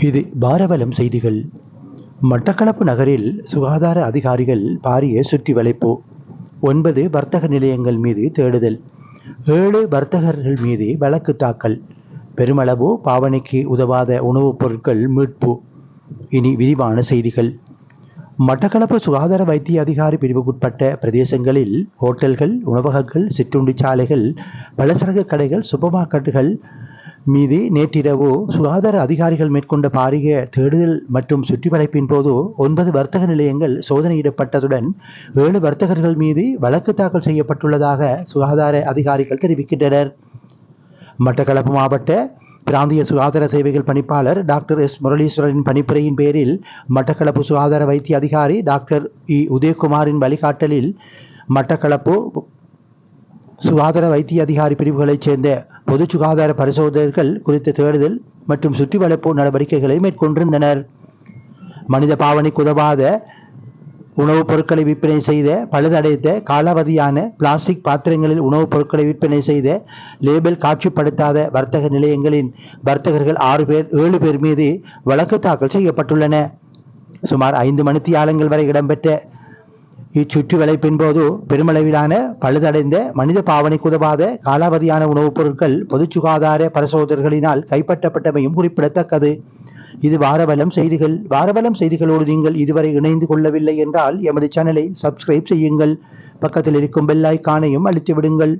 இது பாரவலம் செய்திகள். மட்டக்களப்பு நகரில் சுகாதார அதிகாரிகள் பாரிய சுற்றி வளைப்பு. ஒன்பது வர்த்தக நிலையங்கள் மீது தேடுதல். ஏழு வர்த்தகர்கள் மீது வழக்கு தாக்கல். பெருமளவு பாவனைக்கு உதவாத உணவுப் பொருட்கள் மீட்பு. இனி விரிவான செய்திகள். மட்டக்களப்பு சுகாதார வைத்திய அதிகாரி பிரிவுக்குட்பட்ட பிரதேசங்களில் ஹோட்டல்கள் உணவகங்கள் சிற்றுண்டி சாலைகள் பலசரக்கு கடைகள் சூப்பர் மார்க்கெட்டுகள் மீது நேற்றிரவு சுகாதார அதிகாரிகள் மேற்கொண்ட பாரிய தேடுதல் மற்றும் சுற்றிவளைப்பின் போது ஒன்பது வர்த்தக நிலையங்கள் சோதனையிடப்பட்டதுடன் ஏழு வர்த்தகர்கள் மீது வழக்கு தாக்கல் செய்யப்பட்டுள்ளதாக சுகாதார அதிகாரிகள் தெரிவிக்கின்றனர். மட்டக்களப்பு மாவட்ட பிராந்திய சுகாதார சேவைகள் பணிப்பாளர் டாக்டர் எஸ் முரளீஸ்வரரின் பணிப்புரையின் பேரில் மட்டக்களப்பு சுகாதார வைத்திய அதிகாரி டாக்டர் இ உதயகுமாரின் வழிகாட்டலில் மட்டக்களப்பு சுகாதார வைத்திய அதிகாரி பிரிவுகளைச் சேர்ந்த பொது சுகாதார பரிசோதகர்கள் குறித்த தேடுதல் மற்றும் சுற்றி வளைப்பு நடவடிக்கைகளை மேற்கொண்டிருந்தனர். மனித பாவனைக்கு உதவாத உணவுப் பொருட்களை விற்பனை செய்த பழுதடைத்த காலாவதியான பிளாஸ்டிக் பாத்திரங்களில் உணவுப் பொருட்களை விற்பனை செய்த லேபிள் காட்சிப்படுத்தாத வர்த்தக நிலையங்களின் வர்த்தகர்கள் ஆறு பேர் ஏழு பேர் மீது வழக்கு தாக்கல் செய்யப்பட்டுள்ளன. சுமார் ஐந்து மணித்தியாலங்கள் வரை இடம்பெற்ற இச்சுற்றி வளைப்பின் போது பெருமளவிலான பழுதடைந்த மனித பாவனைக்கு உதவாத காலாவதியான உணவுப் பொருட்கள் பொது சுகாதார பரிசோதகர்களினால் கைப்பற்றப்பட்டமையும் குறிப்பிடத்தக்கது. இது வாரவலம் செய்திகள். வாரவலம் செய்திகளோடு நீங்கள் இதுவரை இணைந்து கொள்ளவில்லை என்றால் எமது சேனலை சப்ஸ்கிரைப் செய்யுங்கள். பக்கத்தில் இருக்கும் பெல் ஐக்கானையும் அழுத்தி விடுங்கள்